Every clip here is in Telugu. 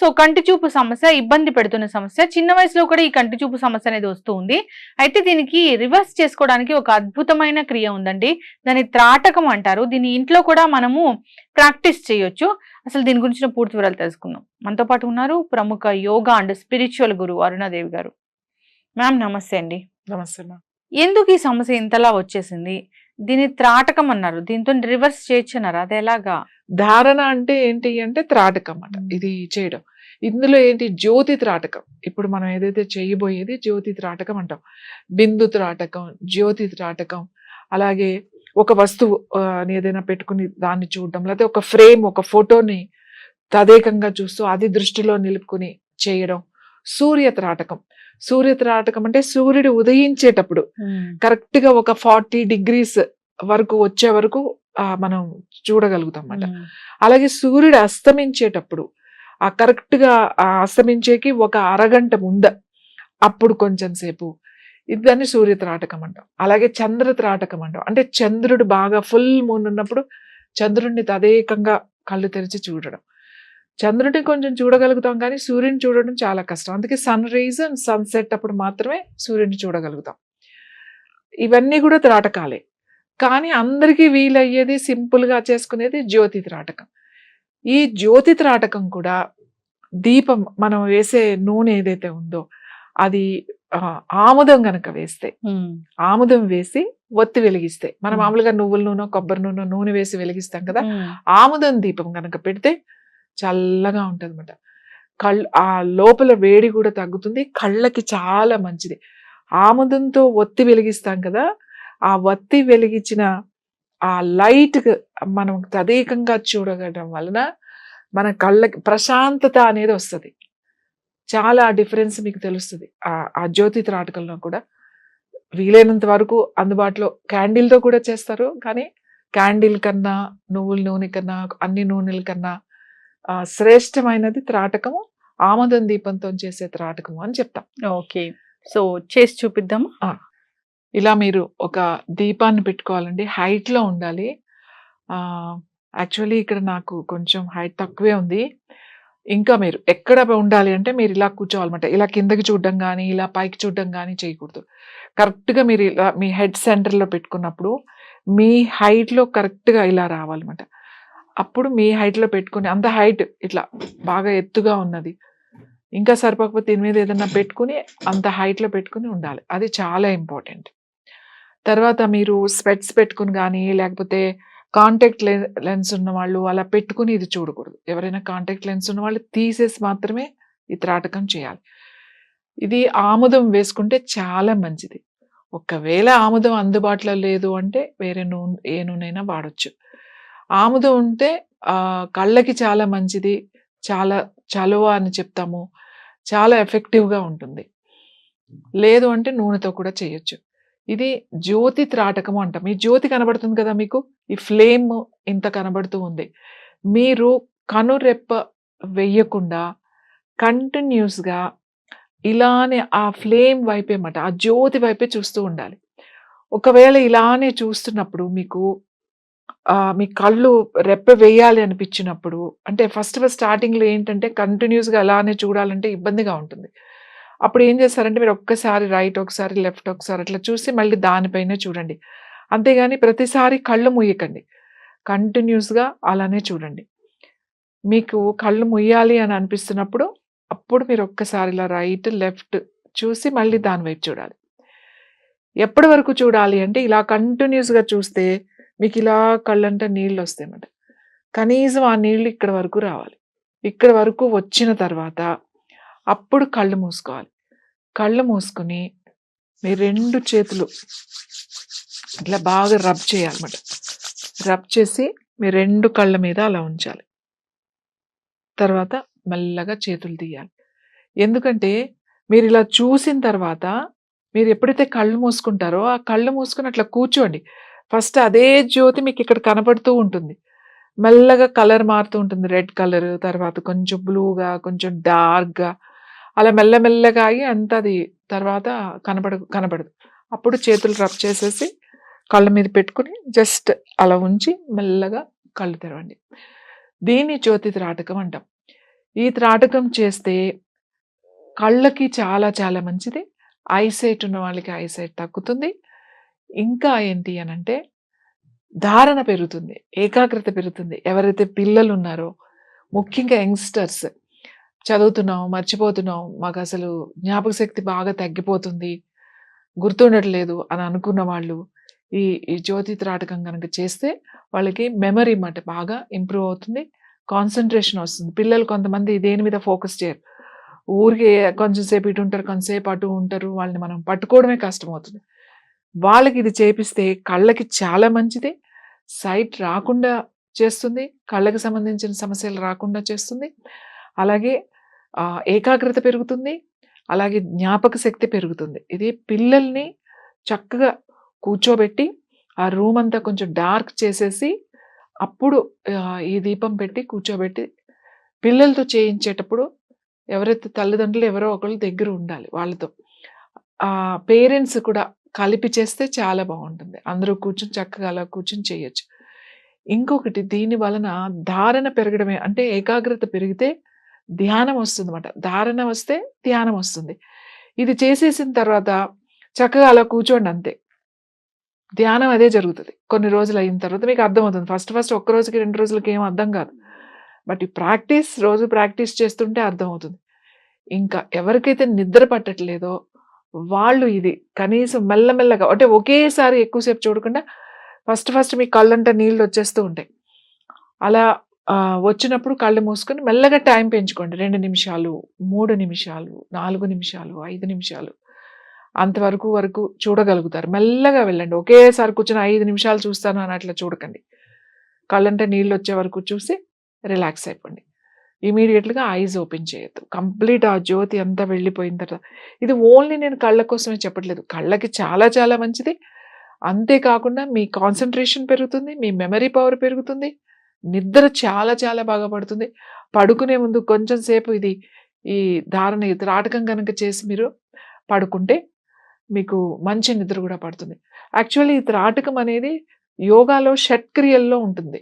సో కంటి చూపు సమస్య ఇబ్బంది పెడుతున్న సమస్య. చిన్న వయసులో కూడా ఈ కంటి చూపు సమస్య అనేది వస్తూ ఉంది. అయితే దీనికి రివర్స్ చేసుకోవడానికి ఒక అద్భుతమైన క్రియ ఉందండి. దాన్ని త్రాటకం అంటారు. దీన్ని ఇంట్లో కూడా మనము ప్రాక్టీస్ చేయొచ్చు. అసలు దీని గురించిన పూర్తి వివరాలు తెలుసుకుందాం. మనతో పాటు ఉన్నారు ప్రముఖ యోగా అండ్ స్పిరిచువల్ గురువు అరుణాదేవి గారు. మ్యామ్ నమస్తే అండి. నమస్తే మా ఎందుకు ఈ సమస్య ఇంతలా వచ్చేసింది? దీన్ని త్రాటకం అన్నారు. దీంతో రివర్స్ చేయొచ్చన్నారు? అది ఎలాగా? ధారణ అంటే ఏంటి అంటే త్రాటకం అన్నమాట. ఇది చేయడం. ఇందులో ఏంటి? జ్యోతి త్రాటకం. ఇప్పుడు మనం ఏదైతే చేయబోయేది జ్యోతి త్రాటకం అంటాం. బిందు త్రాటకం జ్యోతి త్రాటకం అలాగే ఒక వస్తువు ఏదైనా పెట్టుకుని దాన్ని చూడడం లేకపోతే ఒక ఫ్రేమ్ ఒక ఫోటోని తదేకంగా చూస్తూ అది దృష్టిలో నిలుపుకుని చేయడం. సూర్య త్రాటకం. సూర్య త్రాటకం అంటే సూర్యుడు ఉదయించేటప్పుడు కరెక్ట్గా ఒక ఫార్టీ డిగ్రీస్ వరకు వచ్చే వరకు మనం చూడగలుగుతాం అన్నమాట అలాగే సూర్యుడు అస్తమించేటప్పుడు ఆ కరెక్ట్గా ఆ అస్తమించేకి ఒక అరగంట ముంద అప్పుడు కొంచెం సేపు ఇది దాన్ని సూర్య త్రాటకం అంటాం. అలాగే చంద్ర త్రాటకం అంటాం. అంటే చంద్రుడు బాగా ఫుల్ మూన్ ఉన్నప్పుడు చంద్రుడిని తదేకంగా కళ్ళు తెరిచి చూడడం. చంద్రుడిని కొంచెం చూడగలుగుతాం కానీ సూర్యుని చూడడం చాలా కష్టం. అందుకే సన్ రైజ్ అండ్ సన్సెట్ అప్పుడు మాత్రమే సూర్యుని చూడగలుగుతాం. ఇవన్నీ కూడా త్రాటకాలే. కానీ అందరికీ వీలయ్యేది simple గా చేసుకునేది జ్యోతి త్రాటకం. ఈ జ్యోతి త్రాటకం కూడా దీపం మనం వేసే నూనె ఏదైతే ఉందో అది ఆముదం గనక వేస్తే ఆముదం వేసి ఒత్తి వెలిగిస్తే మనం మ్మ్. మామూలుగా నువ్వుల నూనె కొబ్బరి నూనె నూనె వేసి వెలిగిస్తాం కదా ఆముదం దీపం గనక పెడితే చల్లగా ఉంటుంది అనమాట కళ్ళు ఆ లోపల వేడి కూడా తగ్గుతుంది కళ్ళకి చాలా మంచిది. ఆముదంతో ఒత్తి వెలిగిస్తాం కదా ఆ ఒత్తి వెలిగించిన ఆ లైట్ మనం తదేకంగా చూడగడం వలన మన కళ్ళకి ప్రశాంతత అనేది వస్తుంది. చాలా డిఫరెన్స్ మీకు తెలుస్తుంది. ఆ ఆ జ్యోతి త్రాటకంలో కూడా. వీలైనంత వరకు అందుబాటులో క్యాండిల్తో కూడా చేస్తారు. కానీ క్యాండిల్ కన్నా నువ్వుల నూనె కన్నా అన్ని నూనెల కన్నా శ్రేష్టమైనది త్రాటకము. ఆమదం దీపంతో చేసే త్రాటకము అని చెప్తాం. ఓకే. సో చేసి చూపిద్దామా? ఇలా మీరు ఒక దీపాన్ని పెట్టుకోవాలండి. హైట్లో ఉండాలి. యాక్చువల్లీ ఇక్కడ నాకు కొంచెం హైట్ తక్కువే ఉంది. ఇంకా మీరు ఎక్కడ ఉండాలి అంటే మీరు ఇలా కూర్చోవాలన్నమాట. ఇలా కిందకి చూడడం కానీ ఇలా పైకి చూడడం కానీ చేయకూడదు. కరెక్ట్గా మీరు ఇలా మీ హెడ్ సెంటర్లో పెట్టుకున్నప్పుడు మీ హైట్లో కరెక్ట్గా ఇలా రావాలన్నమాట. అప్పుడు మీ హైట్లో పెట్టుకుని అంత హైట్ ఇట్లా బాగా ఎత్తుగా ఉన్నది. ఇంకా సరిపోకపోతే దీని మీద ఏదైనా పెట్టుకుని అంత హైట్లో పెట్టుకుని ఉండాలి. అది చాలా ఇంపార్టెంట్. తర్వాత మీరు స్పెట్స్ పెట్టుకుని కానీ లేకపోతే కాంటాక్ట్ లెన్స్ ఉన్న వాళ్ళు అలా పెట్టుకుని ఇది చూడకూడదు. ఎవరైనా కాంటాక్ట్ లెన్స్ ఉన్న వాళ్ళు తీసేసి మాత్రమే ఈ త్రాటకం చేయాలి. ఇది ఆముదం వేసుకుంటే చాలా మంచిది. ఒకవేళ ఆముదం అందుబాటులో లేదు అంటే వేరే నూనె ఏ నూనెనా వాడచ్చు. ఆముదం ఉంటే కళ్ళకి చాలా మంచిది చాలా చలువ అని చెప్తాము చాలా ఎఫెక్టివ్గా ఉంటుంది. లేదు అంటే నూనెతో కూడా చేయొచ్చు. ఇది జ్యోతి త్రాటకము అంటాం. ఈ జ్యోతి కనబడుతుంది కదా మీకు? ఈ ఫ్లేమ్ ఇంత కనబడుతూ ఉంది. మీరు కనురెప్ప వెయ్యకుండా కంటిన్యూస్గా ఇలానే ఆ ఫ్లేమ్ వైపే మాట ఆ జ్యోతి వైపే చూస్తూ ఉండాలి. ఒకవేళ ఇలానే చూస్తున్నప్పుడు మీకు మీ కళ్ళు రెప్ప వేయాలి అనిపించినప్పుడు అంటే ఫస్ట్ ఫస్ట్ స్టార్టింగ్లో ఏంటంటే కంటిన్యూస్గా అలానే చూడాలంటే ఇబ్బందిగా ఉంటుంది. అప్పుడు ఏం చేస్తారంటే మీరు ఒక్కసారి రైట్ ఒకసారి లెఫ్ట్ ఒకసారి అట్లా చూసి మళ్ళీ దానిపైనే చూడండి. అంతేగాని ప్రతిసారి కళ్ళు ముయ్యకండి కంటిన్యూస్గా అలానే చూడండి. మీకు కళ్ళు ముయ్యాలి అని అనిపిస్తున్నప్పుడు అప్పుడు మీరు ఒక్కసారి ఇలా రైట్ లెఫ్ట్ చూసి మళ్ళీ దాని వైపు చూడాలి. ఎప్పటి వరకు చూడాలి అంటే ఇలా కంటిన్యూస్గా చూస్తే మీకు ఇలా కళ్ళంటే నీళ్ళు వస్తాయన్నమాట. కనీసం ఆ నీళ్ళు ఇక్కడ వరకు రావాలి. ఇక్కడ వరకు వచ్చిన తర్వాత అప్పుడు కళ్ళు మూసుకోవాలి. కళ్ళు మూసుకుని మీ రెండు చేతులు ఇట్లా బాగా రబ్ చేయాలన్నమాట. రబ్ చేసి మీ రెండు కళ్ళ మీద అలా ఉంచాలి. తర్వాత మెల్లగా చేతులు తీయాలి. ఎందుకంటే మీరు ఇలా చూసిన తర్వాత మీరు ఎప్పుడైతే కళ్ళు మూసుకుంటారో ఆ కళ్ళు మూసుకుని అట్లా కూర్చోండి. ఫస్ట్ అదే జ్యోతి మీకు ఇక్కడ కనపడుతూ ఉంటుంది. మెల్లగా కలర్ మారుతూ ఉంటుంది. రెడ్ కలర్ తర్వాత కొంచెం బ్లూగా కొంచెం డార్క్గా అలా మెల్లమెల్లగా అయ్యి అంత అది తర్వాత కనబడు కనబడదు. అప్పుడు చేతులు రబ్ చేసేసి కళ్ళ మీద పెట్టుకుని జస్ట్ అలా ఉంచి మెల్లగా కళ్ళు తెరవండి. దీన్ని జ్యోతి త్రాటకం అంటాం. ఈ త్రాటకం చేస్తే కళ్ళకి చాలా చాలా మంచిది. ఐసైట్ ఉన్న వాళ్ళకి ఐసైట్ తగ్గుతుంది. ఇంకా ఏంటి అని అంటే ధారణ పెరుగుతుంది ఏకాగ్రత పెరుగుతుంది. ఎవరైతే పిల్లలు ఉన్నారో ముఖ్యంగా యంగ్స్టర్స్ చదువుతున్నాం మర్చిపోతున్నాం మాకు అసలు జ్ఞాపక శక్తి బాగా తగ్గిపోతుంది గుర్తుండట్లేదు అని అనుకున్న వాళ్ళు ఈ ఈ జ్యోతి త్రాటకం కనుక చేస్తే వాళ్ళకి మెమరీ మాట బాగా ఇంప్రూవ్ అవుతుంది కాన్సన్ట్రేషన్ వస్తుంది. పిల్లలు కొంతమంది దేని మీద ఫోకస్ చేయరు. ఊరికే కొంచెం సేపు ఇటు ఉంటారు కొంతసేపు అటు ఉంటారు వాళ్ళని మనం పట్టుకోవడమే కష్టం అవుతుంది వాళ్ళకి ఇది చేపిస్తే కళ్ళకి చాలా మంచిది సైట్ రాకుండా చేస్తుంది కళ్ళకి సంబంధించిన సమస్యలు రాకుండా చేస్తుంది అలాగే ఏకాగ్రత పెరుగుతుంది అలాగే జ్ఞాపక శక్తి పెరుగుతుంది. ఇది పిల్లల్ని చక్కగా కూర్చోబెట్టి ఆ రూమ్ అంతా కొంచెం డార్క్ చేసేసి అప్పుడు ఈ దీపం పెట్టి కూర్చోబెట్టి పిల్లలతో చేయించేటప్పుడు ఎవరైతే తల్లిదండ్రులు ఎవరో ఒకళ్ళు దగ్గర ఉండాలి వాళ్ళతో. ఆ పేరెంట్స్ కూడా కలిపి చేస్తే చాలా బాగుంటుంది. అందరూ కూర్చొని చక్కగా అలా కూర్చొని చేయొచ్చు. ఇంకొకటి దీని వలన ధారణ పెరగడమే అంటే ఏకాగ్రత పెరిగితే ధ్యానం వస్తుంది అనమాట ధారణ వస్తే ధ్యానం వస్తుంది. ఇది చేసేసిన తర్వాత చక్కగా అలా కూర్చోండి అంతే. ధ్యానం అదే జరుగుతుంది. కొన్ని రోజులు అయిన తర్వాత మీకు అర్థమవుతుంది. ఫస్ట్ ఫస్ట్ ఒక్క రోజుకి రెండు రోజులకి ఏం అర్థం కాదు. బట్ ఈ ప్రాక్టీస్ రోజు ప్రాక్టీస్ చేస్తుంటే అర్థమవుతుంది. ఇంకా ఎవరికైతే నిద్ర పట్టట్లేదో వాళ్ళు ఇది కనీసం మెల్లమెల్లగా అంటే ఒకేసారి ఎక్కువసేపు చూడకుండా ఫస్ట్ ఫస్ట్ మీ కళ్ళంట నీళ్ళు వచ్చేస్తూ ఉంటాయి. అలా వచ్చినప్పుడు కళ్ళు మూసుకొని మెల్లగా టైం పెంచుకోండి. రెండు నిమిషాలు మూడు నిమిషాలు నాలుగు నిమిషాలు ఐదు నిమిషాలు. అంతవరకు వరకు చూడగలుగుతారు. మెల్లగా వెళ్ళండి. ఒకేసారి కూర్చొని ఐదు నిమిషాలు చూస్తాను అని అట్లా చూడకండి. కళ్ళంటే నీళ్ళు వచ్చే వరకు చూసి రిలాక్స్ అయిపోండి. ఇమీడియట్గా ఐజ్ ఓపెన్ చేయొద్దు. కంప్లీట్ ఆ జ్యోతి అంతా వెళ్ళిపోయిన తర్వాత ఇది ఓన్లీ నేను కళ్ళ కోసమే చెప్పట్లేదు. కళ్ళకి చాలా చాలా మంచిది. అంతేకాకుండా మీ కాన్సన్ట్రేషన్ పెరుగుతుంది మీ మెమరీ పవర్ పెరుగుతుంది. నిద్ర చాలా చాలా బాగా పడుతుంది. పడుకునే ముందు కొంచెం సేపు ఇది ఈ ధారణ ఈ త్రాటకం కనుక చేసి మీరు పడుకుంటే మీకు మంచి నిద్ర కూడా పడుతుంది. యాక్చువల్లీ ఈ త్రాటకం అనేది యోగాలో షట్క్రియల్లో ఉంటుంది.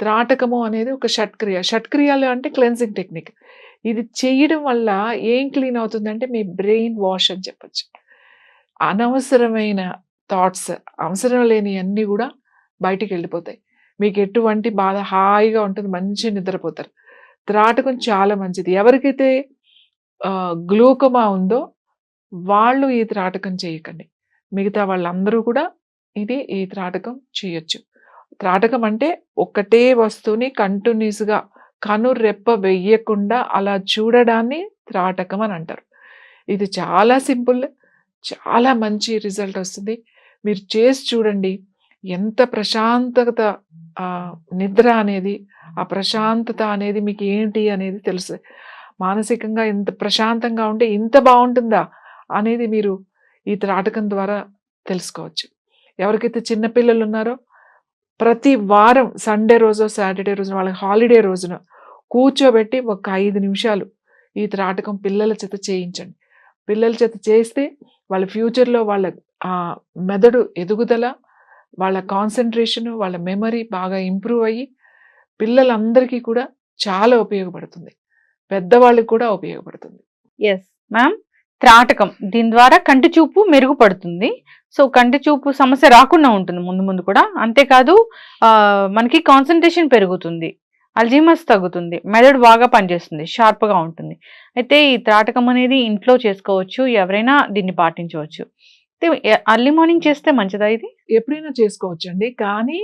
త్రాటకము అనేది ఒక షట్క్రియ షట్క్రియలు అంటే క్లెన్సింగ్ టెక్నిక్. ఇది చేయడం వల్ల ఏం క్లీన్ అవుతుందంటే మీ బ్రెయిన్ వాష్ అని చెప్పచ్చు. అనవసరమైన థాట్స్ అవసరం లేని అన్నీ కూడా బయటికి వెళ్ళిపోతాయి. మీకు ఎటువంటి బాధ హాయిగా ఉంటుంది మంచి నిద్రపోతారు. త్రాటకం చాలా మంచిది. ఎవరికైతే గ్లూకోమా ఉందో వాళ్ళు ఈ త్రాటకం చేయకండి. మిగతా వాళ్ళందరూ కూడా ఇది ఈ త్రాటకం చేయొచ్చు. త్రాటకం అంటే ఒక్కటే వస్తువుని కంటిన్యూస్గా కను రెప్ప వెయ్యకుండా అలా చూడడాన్ని త్రాటకం అని అంటారు. ఇది చాలా సింపుల్ చాలా మంచి రిజల్ట్ వస్తుంది. మీరు చేసి చూడండి. ఎంత ప్రశాంతత నిద్ర అనేది ఆ ప్రశాంతత అనేది మీకు ఏంటి అనేది తెలుసు. మానసికంగా ఇంత ప్రశాంతంగా ఉంటే ఇంత బాగుంటుందా అనేది మీరు ఈ త్రాటకం ద్వారా తెలుసుకోవచ్చు. ఎవరికైతే చిన్నపిల్లలు ఉన్నారో ప్రతి వారం సండే రోజు సాటర్డే రోజున వాళ్ళకి హాలిడే రోజున కూర్చోబెట్టి ఒక ఐదు నిమిషాలు ఈ త్రాటకం పిల్లల చేత చేయించండి. పిల్లల చేత చేస్తే వాళ్ళ ఫ్యూచర్లో వాళ్ళ మెదడు ఎదుగుదల వాళ్ళ కాన్సన్ట్రేషన్ వాళ్ళ మెమరీ బాగా ఇంప్రూవ్ అయ్యి పిల్లలందరికీ కూడా చాలా ఉపయోగపడుతుంది. పెద్దవాళ్ళకి కూడా ఉపయోగపడుతుంది. ఎస్ మ్యామ్ త్రాటకం. దీని ద్వారా కంటి చూపు మెరుగుపడుతుంది. సో కంటి చూపు సమస్య రాకుండా ఉంటుంది ముందు ముందు కూడా. అంతేకాదు మనకి కాన్సన్ట్రేషన్ పెరుగుతుంది. అల్జీమస్ తగ్గుతుంది. మెదడు బాగా పనిచేస్తుంది. షార్ప్గా ఉంటుంది. అయితే ఈ త్రాటకం అనేది ఇంట్లో చేసుకోవచ్చు. ఎవరైనా దీన్ని పాటించవచ్చు. అర్లీ మార్నింగ్ చేస్తే మంచిదా ఇది? ఎప్పుడైనా చేసుకోవచ్చు అండి కానీ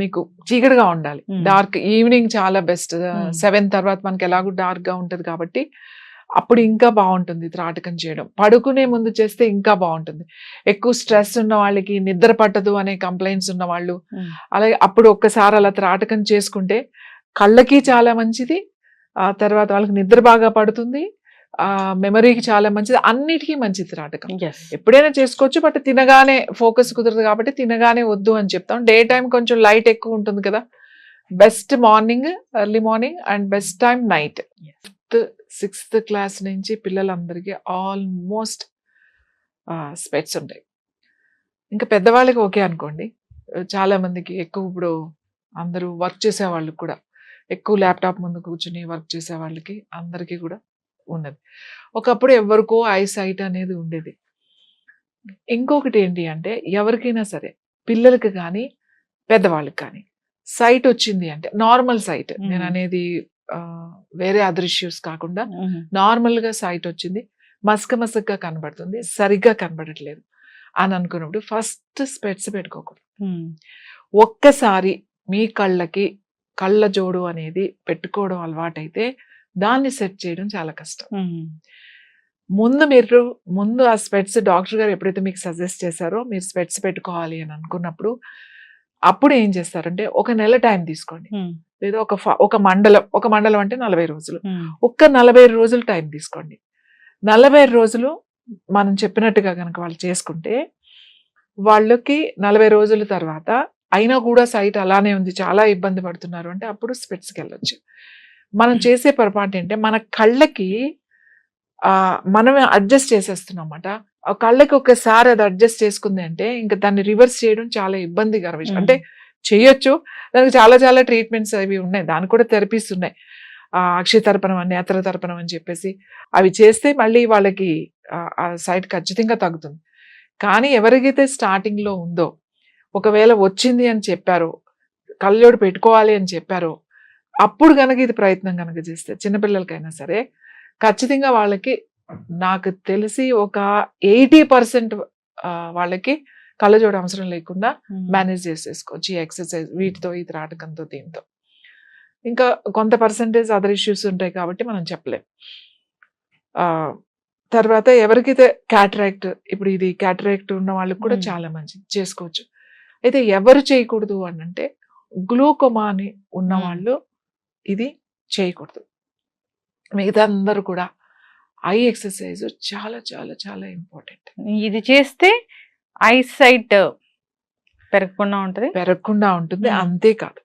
మీకు చీకటిగా ఉండాలి. డార్క్ ఈవినింగ్ చాలా బెస్ట్. సెవెన్ తర్వాత మనకి ఎలాగో డార్క్గా ఉంటది కాబట్టి అప్పుడు ఇంకా బాగుంటుంది త్రాటకం చేయడం. పడుకునే ముందు చేస్తే ఇంకా బాగుంటుంది. ఎక్కువ స్ట్రెస్ ఉన్న వాళ్ళకి నిద్ర పట్టదు అనే కంప్లైంట్స్ ఉన్న వాళ్ళు. అలాగే అప్పుడు ఒక్కసారి అలా త్రాటకం చేసుకుంటే కళ్ళకి చాలా మంచిది. ఆ తర్వాత వాళ్ళకి నిద్ర బాగా పడుతుంది. మెమరీకి చాలా మంచిది అన్నిటికీ మంచిది ఎస్ ఎప్పుడైనా చేసుకోవచ్చు బట్ తినగానే ఫోకస్ కుదరదు కాబట్టి తినగానే వద్దు అని చెప్తాం. డే టైం కొంచెం లైట్ ఎక్కువ ఉంటుంది కదా. Best morning early morning and best time night. Fifth sixth class నుంచి పిల్లలందరికీ ఆల్మోస్ట్ స్పెట్స్ ఉంటాయి. ఇంకా పెద్దవాళ్ళకి ఓకే అనుకోండి. చాలా మందికి ఎక్కువ ఇప్పుడు అందరూ వర్క్ చేసే వాళ్ళకి కూడా. ఎక్కువ ల్యాప్టాప్ ముందు కూర్చుని వర్క్ చేసే వాళ్ళకి అందరికీ కూడా ఉన్నది. ఒకప్పుడు ఎవరికో ఐ సైట్ అనేది ఉండేది. ఇంకొకటి ఏంటి అంటే ఎవరికైనా సరే పిల్లలకి కానీ పెద్దవాళ్ళకి కానీ సైట్ వచ్చింది అంటే నార్మల్ సైట్ నేను. అనేది వేరే అదర్ ఇష్యూస్ కాకుండా ఉమ్, నార్మల్గా సైట్ వచ్చింది. మసక మసకగా కనబడుతుంది. సరిగ్గా కనబడట్లేదు అని అనుకున్నప్పుడు ఫస్ట్ స్పెట్స్ పెట్టుకోకూడదు. ఒక్కసారి మీ కళ్ళకి కళ్ళ జోడు అనేది పెట్టుకోవడం అలవాటైతే దాన్ని సెట్ చేయడం చాలా కష్టం. ముందు మీరు ముందు ఆ స్పెట్స్ డాక్టర్ గారు ఎప్పుడైతే మీకు సజెస్ట్ చేశారో మీరు స్పెట్స్ పెట్టుకోవాలి అని అనుకున్నప్పుడు అప్పుడు ఏం చేస్తారంటే ఒక నెల టైం తీసుకోండి. లేదా ఒక ఫ- ఒక మండలం ఒక మండలం అంటే నలభై రోజులు. ఒక్క నలభై రోజులు టైం తీసుకోండి. నలభై రోజులు మనం చెప్పినట్టుగా కనుక వాళ్ళు చేసుకుంటే వాళ్ళకి నలభై రోజుల తర్వాత అయినా కూడా సైట్ అలానే ఉంది చాలా ఇబ్బంది పడుతున్నారు అంటే అప్పుడు స్పెట్స్కి వెళ్ళొచ్చు. మనం చేసే పొరపాటు ఏంటంటే మన కళ్ళకి ఆ మనమే అడ్జస్ట్ చేసేస్తున్నాం అన్నమాట కళ్ళకి ఒకసారి అది అడ్జస్ట్ చేసుకుంది అంటే ఇంకా దాన్ని రివర్స్ చేయడం చాలా ఇబ్బందికర విషయం. అంటే చేయొచ్చు దానికి చాలా చాలా ట్రీట్మెంట్స్ అవి ఉన్నాయి. దానికి కూడా థెరపీస్ ఉన్నాయి. ఆ అక్షయ తర్పణం అని నేత్ర తర్పణం అని చెప్పేసి. అవి చేస్తే మళ్ళీ వాళ్ళకి ఆ- సైట్ ఖచ్చితంగా తగ్గుతుంది. కానీ ఎవరికైతే starting లో ఉందో ఒకవేళ వచ్చింది అని చెప్పారో కళ్ళజోడు పెట్టుకోవాలి అని చెప్పారో అప్పుడు కనుక ఇది ప్రయత్నం కనుక చేస్తే చిన్నపిల్లలకైనా సరే ఖచ్చితంగా వాళ్ళకి నాకు తెలిసి ఒక ఎయిటీ పర్సెంట్ వాళ్ళకి కళ్ళజోడు అవసరం లేకుండా మేనేజ్ చేసేసుకోవచ్చు ఈ ఎక్సర్సైజ్ వీటితో ఈ త్రాటకంతో దీంతో ఇంకా కొంత పర్సంటేజ్ అదర్ ఇష్యూస్ ఉంటాయి కాబట్టి మనం చెప్పలేం తర్వాత ఎవరికైతే క్యాటరాక్ట్ ఇప్పుడు ఇది క్యాటరాక్ట్ ఉన్న వాళ్ళకి కూడా. చాలా మంచిది చేసుకోవచ్చు అయితే ఎవరు చేయకూడదు అని అంటే గ్లూకోమా అని ఉన్న మ్మ్. వాళ్ళు ఇది చేయకూడదు. మిగతా అందరూ కూడా ఐ ఎక్సర్సైజ్ చాలా చాలా చాలా ఇంపార్టెంట్ ఇది చేస్తే ఐ సైట్ పెరగకుండా ఉంటది? పెరగకుండా ఉంటుంది. మ్మ్. అంతేకాదు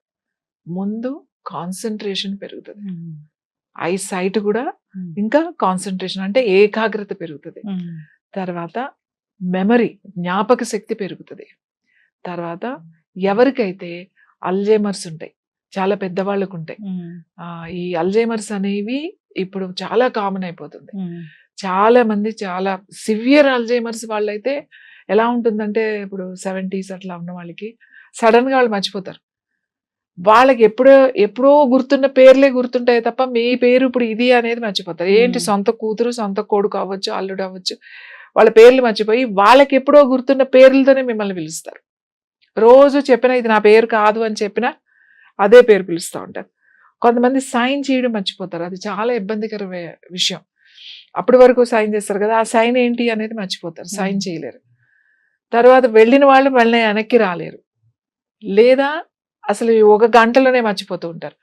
ముందు కాన్సన్ట్రేషన్ పెరుగుతుంది. ఐ సైట్ కూడా ఉమ్, ఇంకా కాన్సన్ట్రేషన్ అంటే ఏకాగ్రత పెరుగుతుంది. తర్వాత మెమరీ జ్ఞాపక శక్తి పెరుగుతుంది. తర్వాత ఎవరికైతే అల్జేమర్స్ ఉంటాయి చాలా పెద్దవాళ్ళకు ఉంటాయి ఈ అల్జేమర్స్ అనేవి ఇప్పుడు చాలా కామన్ అయిపోతుంది. చాలా మంది చాలా సివియర్ అల్జైమర్స్ వాళ్ళైతే ఎలా ఉంటుందంటే ఇప్పుడు సెవెంటీస్ అట్లా ఉన్న వాళ్ళకి సడన్గా వాళ్ళు మర్చిపోతారు. వాళ్ళకి ఎప్పుడో ఎప్పుడో గుర్తున్న పేర్లే గుర్తుంటాయి తప్ప మీ పేరు ఇప్పుడు ఇది అనేది మర్చిపోతారు. ఏంటి. సొంత కూతురు సొంత కొడుకు అవ్వచ్చు అల్లుడు అవ్వచ్చు వాళ్ళ పేర్లు మర్చిపోయి వాళ్ళకి ఎప్పుడో గుర్తున్న పేర్లతోనే మిమ్మల్ని పిలుస్తారు. రోజు చెప్పిన ఇది నా పేరు కాదు అని చెప్పినా అదే పేరు పిలుస్తూ ఉంటారు. కొంతమంది సైన్ చేయడం మర్చిపోతారు. అది చాలా ఇబ్బందికర వే- విషయం. అప్పటి వరకు సైన్ చేస్తారు కదా ఆ సైన్ ఏంటి అనేది మర్చిపోతారు. సైన్. చేయలేరు. తర్వాత వెళ్ళిన వాళ్ళు మళ్ళీ వెనక్కి రాలేరు. లేదా అసలు ఒక గంటలోనే మర్చిపోతూ ఉంటారు.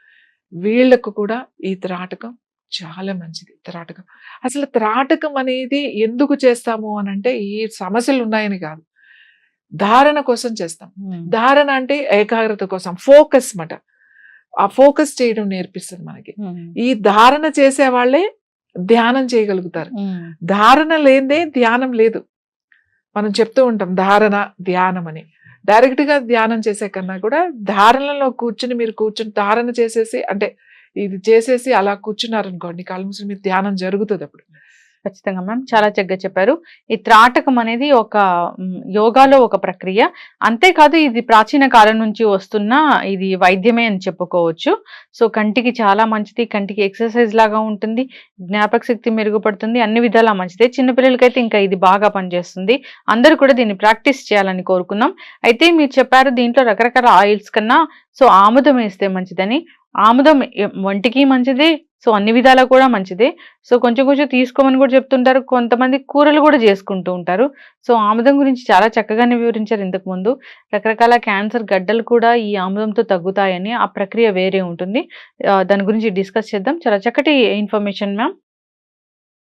వీళ్ళకు కూడా ఈ త్రాటకం చాలా మంచిది. త్రాటకం. అసలు త్రాటకం అనేది ఎందుకు చేస్తాము అని అంటే ఈ సమస్యలు ఉన్నాయని కాదు. ధారణ కోసం చేస్తాం. ఉమ్, ధారణ అంటే ఏకాగ్రత కోసం ఫోకస్ మాట ఆ ఫోకస్ చేయడం నేర్పిస్తుంది మనకి. ఉమ్, ఈ ధారణ చేసే వాళ్ళే ధ్యానం చేయగలుగుతారు. ఉమ్, ధారణ లేదే ధ్యానం లేదు. మనం చెప్తూ ఉంటాం ధారణ ధ్యానం అని. డైరెక్ట్గా ధ్యానం చేసే కన్నా కూడా ధారణలో కూర్చుని మీరు కూర్చుని ధారణ చేసేసి అంటే ఇది చేసేసి అలా కూర్చున్నారనుకోండి కాళ్ళు మీరు ధ్యానం జరుగుతుంది అప్పుడు. ఖచ్చితంగా మ్యామ్. చాలా చక్కగా చెప్పారు. ఈ త్రాటకం అనేది ఒక యోగాలో ఒక ప్రక్రియ. అంతేకాదు ఇది ప్రాచీన కాలం నుంచి వస్తున్న ఇది వైద్యమే అని చెప్పుకోవచ్చు. సో కంటికి చాలా మంచిది. కంటికి ఎక్సర్సైజ్ లాగా ఉంటుంది. జ్ఞాపక శక్తి మెరుగుపడుతుంది. అన్ని విధాలా మంచిదే. చిన్నపిల్లలకైతే ఇంకా ఇది బాగా పనిచేస్తుంది. అందరూ కూడా దీన్ని ప్రాక్టీస్ చేయాలని కోరుకున్నాం. అయితే మీరు చెప్పారు దీంట్లో రకరకాల ఆయిల్స్ కన్నా సో ఆముదం వేస్తే మంచిదని. ఆముదం వంటికి ఒంటికి సో అన్ని విధాలా కూడా మంచిదే. సో కొంచెం కొంచెం తీసుకోమని కూడా చెప్తుంటారు. కొంతమంది కూరలు కూడా చేసుకుంటూ ఉంటారు. సో ఆముదం గురించి చాలా చక్కగానే వివరించారు ఇంతకు ముందు. రకరకాల క్యాన్సర్ గడ్డలు కూడా ఈ ఆముదంతో తగ్గుతాయని ఆ ప్రక్రియ వేరే ఉంటుంది. దాని గురించి డిస్కస్ చేద్దాం. చాలా చక్కటి ఇన్ఫర్మేషన్ మ్యామ్.